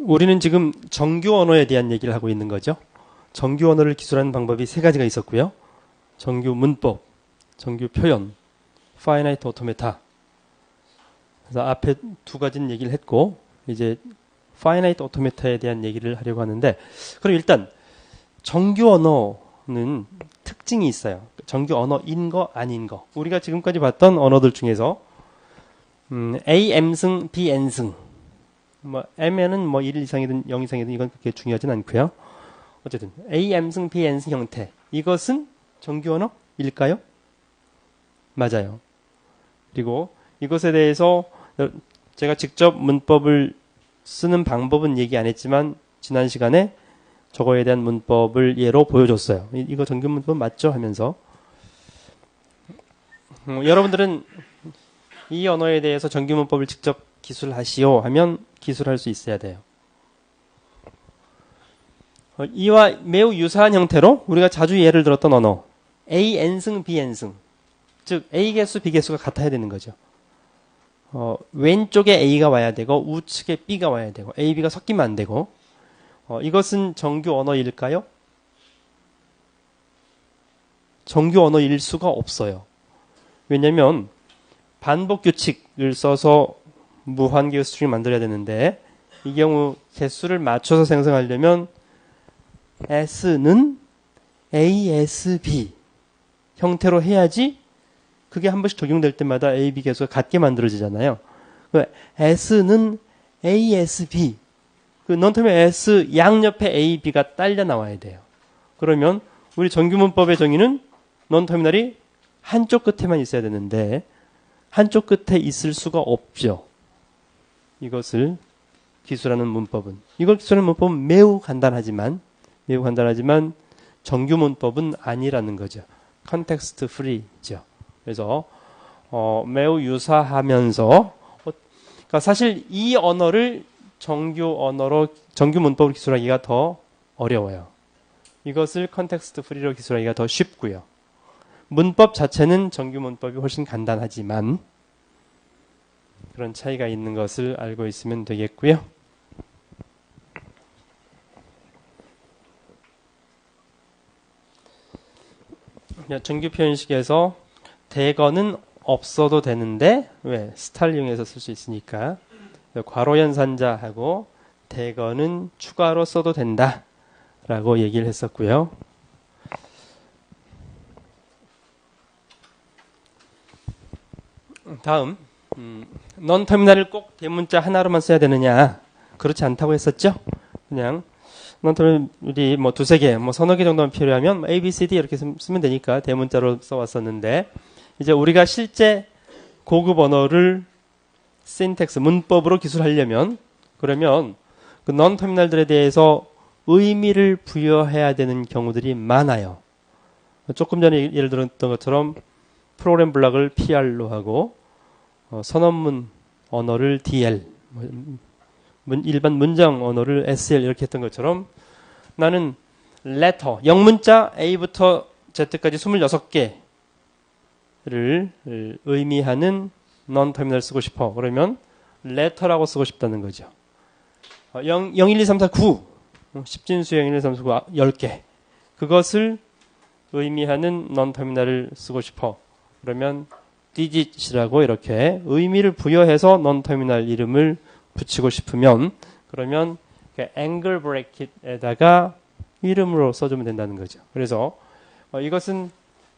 우리는 지금 정규 언어에 대한 얘기를 하고 있는 거죠. 정규 언어를 기술하는 방법이 세 가지가 있었고요. 정규 문법, 정규 표현, finite automata. 그래서 앞에 두 가지는 얘기를 했고 이제 finite automata에 대한 얘기를 하려고 하는데 그럼 일단 정규 언어는 특징이 있어요. 정규 언어인 거 아닌 거. 우리가 지금까지 봤던 언어들 중에서 음, A, M승, B, N승. 뭐 M에는 뭐 1 이상이든 0 이상이든 이건 그렇게 중요하진 않고요. 어쨌든 A, M승, B, N승 형태. 이것은 정규 언어일까요? 맞아요. 그리고 이것에 대해서 제가 직접 문법을 쓰는 방법은 얘기 안 했지만 지난 시간에 저거에 대한 문법을 예로 보여줬어요. 이- 이거 정규 문법 맞죠? 하면서 음, 여러분들은 이 언어에 대해서 정규 문법을 직접 기술하시오 하면 기술할 수 있어야 돼요. 어, 이와 매우 유사한 형태로 우리가 자주 예를 들었던 언어 A n승 B n승 즉 A 개수 B 개수가 같아야 되는 거죠. 어, 왼쪽에 A가 와야 되고 우측에 B가 와야 되고 A, B가 섞이면 안 되고 어, 이것은 정규 언어일까요? 정규 언어일 수가 없어요. 왜냐하면 반복 규칙을 써서 무한개수 스트링 만들어야 되는데 이 경우 개수를 맞춰서 생성하려면 s는 asb 형태로 해야지 그게 한 번씩 적용될 때마다 a, b 개수가 같게 만들어지잖아요. 그 s는 asb 그 넌텀의 s 양옆에 a, b가 딸려 나와야 돼요. 그러면 우리 정규문법의 정의는 넌터미널이 한쪽 끝에만 있어야 되는데 한쪽 끝에 있을 수가 없죠. 이것을 기술하는 문법은 이걸 기술하는 문법은 매우 간단하지만 매우 간단하지만 정규 문법은 아니라는 거죠. 컨텍스트 프리죠. 그래서 어, 매우 유사하면서 어, 그러니까 사실 이 언어를 정규 언어로 정규 문법으로 기술하기가 더 어려워요. 이것을 컨텍스트 프리로 기술하기가 더 쉽고요. 문법 자체는 정규 문법이 훨씬 간단하지만 그런 차이가 있는 것을 알고 있으면 되겠고요. 정규 표현식에서 대거는 없어도 되는데 왜 스타를 이용해서 쓸 수 있으니까 괄호 연산자하고 대거는 추가로 써도 된다라고 얘기를 했었고요. 다음 음, 넌 터미널을 꼭 대문자 하나로만 써야 되느냐 그렇지 않다고 했었죠 그냥 넌 터미널이 뭐 두세 개, 뭐 서너 개 정도만 필요하면 A, B, C, D 이렇게 쓰- 쓰면 되니까 대문자로 써왔었는데 이제 우리가 실제 고급 언어를 신텍스 문법으로 기술하려면 그러면 그 넌 터미널들에 대해서 의미를 부여해야 되는 경우들이 많아요. 조금 전에 예를 들었던 것처럼 프로그램 블락을 PR로 하고 어, 선언문 언어를 DL, 뭐, 문- 일반 문장 언어를 SL 이렇게 했던 것처럼 나는 letter, 영문자 A부터 Z까지 26개를 의미하는 non 터미널 쓰고 싶어. 그러면 letter라고 쓰고 싶다는 거죠. 어, 0, 0, 1, 2, 3, 4, 9. 어, 십진수 0, 1, 2, 3, 4, 9, 10개. 그것을 의미하는 non 터미널을 쓰고 싶어. 그러면 digit이라고 이렇게 의미를 부여해서 non 터미널 이름을 붙이고 싶으면 그러면 그 angle bracket에다가 이름으로 써주면 된다는 거죠. 그래서 어, 이것은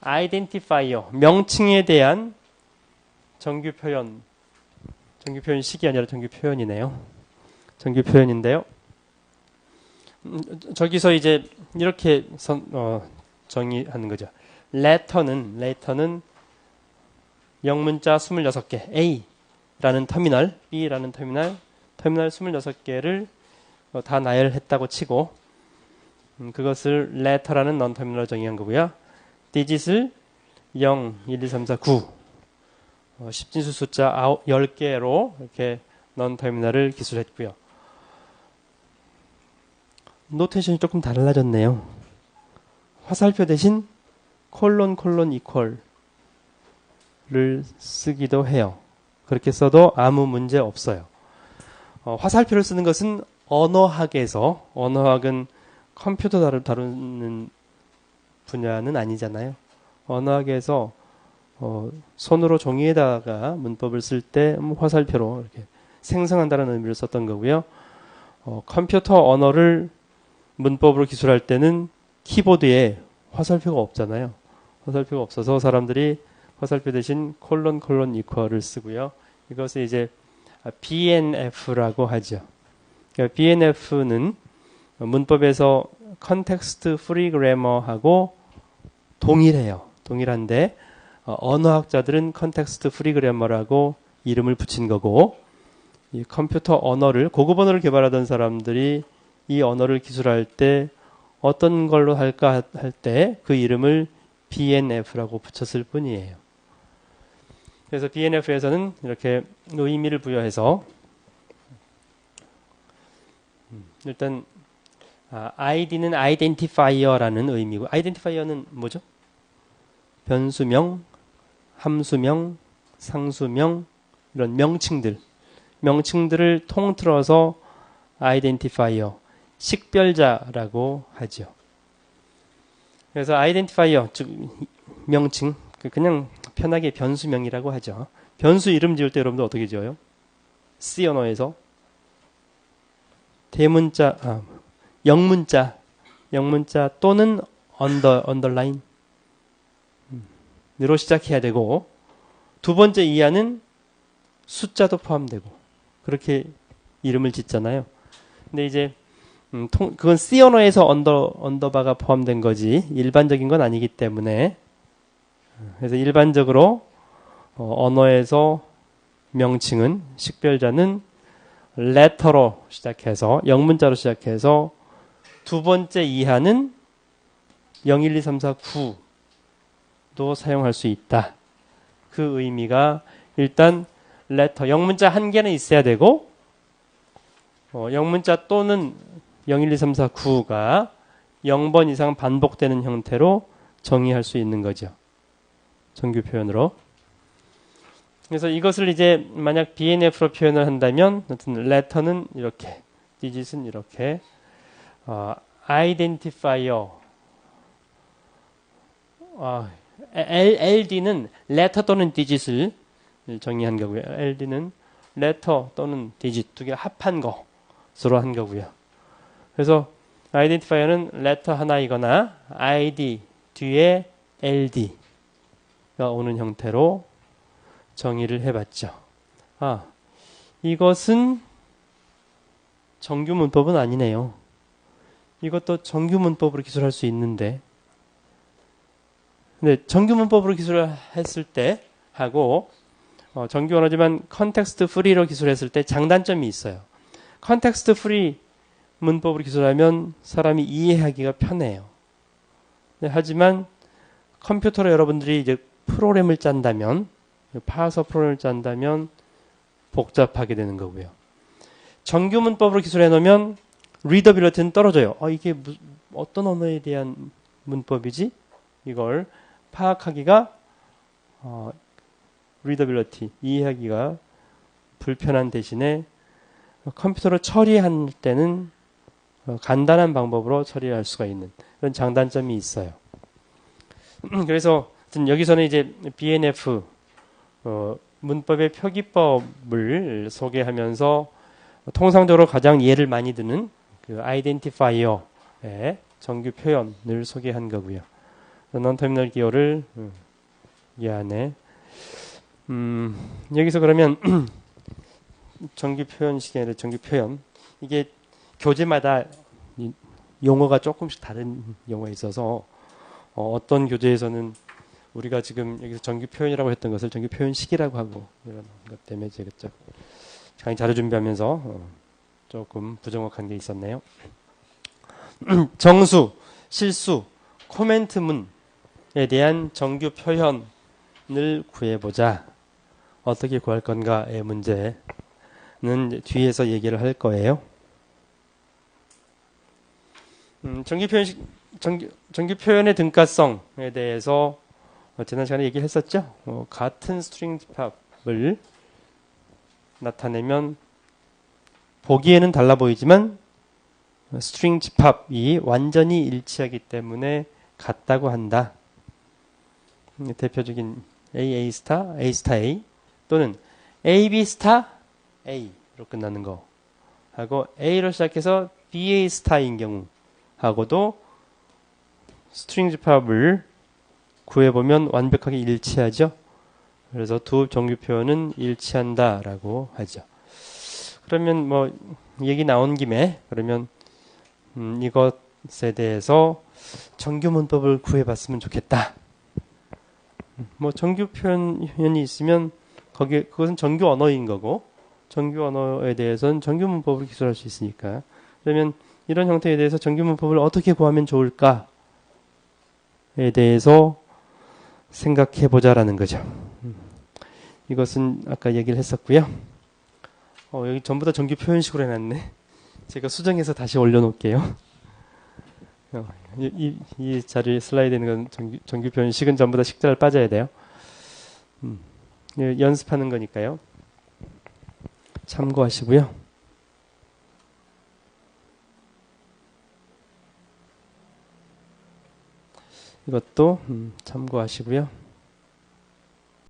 identifier 명칭에 대한 정규 표현 정규 표현식이 아니라 정규 표현이네요. 정규 표현인데요. 음, 저기서 이제 이렇게 선, 어, 정의하는 거죠. letter는 letter는 영문자 26개 A라는 터미널, B라는 터미널, 터미널 26개를 어, 다 나열했다고 치고 음, 그것을 letter라는 non 터미널로 정의한 거고요. digit을 0, 1, 2, 3, 4, 9 어, 십진수 숫자 10개로 이렇게 non 터미널을 기술했고요. 노테이션이 조금 달라졌네요. 화살표 대신 콜론 콜론 이퀄 를 쓰기도 해요. 그렇게 써도 아무 문제 없어요. 어, 화살표를 쓰는 것은 언어학에서 언어학은 컴퓨터 다루, 다루는 분야는 아니잖아요. 언어학에서 어, 손으로 종이에다가 문법을 쓸 때 화살표로 이렇게 생성한다는 의미를 썼던 거고요. 어, 컴퓨터 언어를 문법으로 기술할 때는 키보드에 화살표가 없잖아요. 화살표가 없어서 사람들이 화살표 대신 콜론 콜론 이퀄을 쓰고요. 이것을 이제 BNF라고 하죠. 그러니까 BNF는 문법에서 컨텍스트 프리 그래머하고 동일해요. 동일한데 어, 언어학자들은 컨텍스트 프리 그래머라고 이름을 붙인 거고 이 컴퓨터 언어를 고급 언어를 개발하던 사람들이 이 언어를 기술할 때 어떤 걸로 할까 할 때 그 이름을 BNF라고 붙였을 뿐이에요. 그래서 BNF에서는 이렇게 의미를 부여해서 음, 일단 아, ID는 identifier라는 의미고 identifier는 뭐죠? 변수명, 함수명, 상수명 이런 명칭들 명칭들을 통틀어서 identifier 식별자라고 하죠. 그래서 identifier 즉 명칭 그 그냥 편하게 변수명이라고 하죠. 변수 이름 지을 때 여러분들 어떻게 지어요? C 언어에서 대문자 아, 영문자 영문자 또는 언더 언더라인 으로 시작해야 되고 두 번째 이하는 숫자도 포함되고 그렇게 이름을 짓잖아요. 근데 이제 음, 통, 그건 C 언어에서 언더 언더바가 포함된 거지 일반적인 건 아니기 때문에 그래서 일반적으로 어, 언어에서 명칭은 식별자는 letter로 시작해서 영문자로 시작해서 두 번째 이하는 0, 1, 2, 3, 4, 9도 사용할 수 있다. 그 의미가 일단 letter 영문자 한 개는 있어야 되고 어, 영문자 또는 0, 1, 2, 3, 4, 9가 0번 이상 반복되는 형태로 정의할 수 있는 거죠. 정규 표현으로. 그래서 이것을 이제 만약 BNF로 표현을 한다면 어떤 letter는 이렇게, digit은 이렇게, 어, identifier, 어, LD는 letter 또는 digit을 정의한 거고요. LD는 letter 또는 digit 두 개 합한 것으로 한 거고요. 그래서 identifier는 letter 하나이거나 ID 뒤에 LD 가 오는 형태로 정의를 해봤죠. 아, 이것은 정규 문법은 아니네요. 이것도 정규 문법으로 기술할 수 있는데, 근데 정규 문법으로 기술했을 때 하고 어, 정규 언어지만 컨텍스트 프리로 기술했을 때 장단점이 있어요. 컨텍스트 프리 문법으로 기술하면 사람이 이해하기가 편해요. 네, 하지만 컴퓨터로 여러분들이 이제 프로그램을 짠다면 파서 프로그램을 짠다면 복잡하게 되는 거고요. 정규 문법으로 기술해 놓으면 리더빌리티는 떨어져요. 어, 이게 무, 어떤 언어에 대한 문법이지? 이걸 파악하기가 어, 리더빌리티 이해하기가 불편한 대신에 컴퓨터로 처리할 때는 어, 간단한 방법으로 처리할 수가 있는 그런 장단점이 있어요. 그래서 여기서는 이제 BNF 어, 문법의 표기법을 소개하면서 통상적으로 가장 예를 많이 드는 그 아이덴티파이어의 정규 표현을 소개한 거고요. non-terminal 기호를 음, 이 안에 음, 여기서 그러면 정규 표현 시간에 정규 표현 이게 교재마다 용어가 조금씩 다른 용어가 있어서 어, 어떤 교재에서는 우리가 지금 여기서 정규 표현이라고 했던 것을 정규 표현식이라고 하고 이런 것 때문에 제가 강의 자료 준비하면서 어, 조금 부정확한 게 있었네요. 정수, 실수, 코멘트문에 대한 정규 표현을 구해보자. 어떻게 구할 건가의 문제는 뒤에서 얘기를 할 거예요. 음, 정규 표현식, 정규, 정규 표현의 등가성에 대해서 어, 지난 시간에 얘기했었죠. 어, 같은 스트링 집합을 나타내면 보기에는 달라 보이지만 스트링 집합이 완전히 일치하기 때문에 같다고 한다. 음, 대표적인 A, A 스타, A 스타 A 또는 A, B 스타 A로 끝나는 거 하고 A로 시작해서 B, A 스타인 경우 하고도 스트링 집합을 구해보면 완벽하게 일치하죠. 그래서 두 정규 표현은 일치한다라고 하죠. 그러면 뭐 얘기 나온 김에 그러면 음, 이것에 대해서 정규 문법을 구해봤으면 좋겠다. 음, 뭐 정규 표현이 있으면 거기 그것은 정규 언어인 거고 정규 언어에 대해서는 정규 문법을 기술할 수 있으니까 그러면 이런 형태에 대해서 정규 문법을 어떻게 구하면 좋을까에 대해서 생각해 보자라는 거죠. 음, 이것은 아까 얘기를 했었고요. 어, 여기 전부 다 정규 표현식으로 해놨네. 제가 수정해서 다시 올려놓을게요. 어, 이, 이, 이 자리 슬라이드 있는 건 정규, 정규 표현식은 전부 다 식자를 빠져야 돼요. 음, 예, 연습하는 거니까요. 참고하시고요. 이것도 음, 참고하시고요.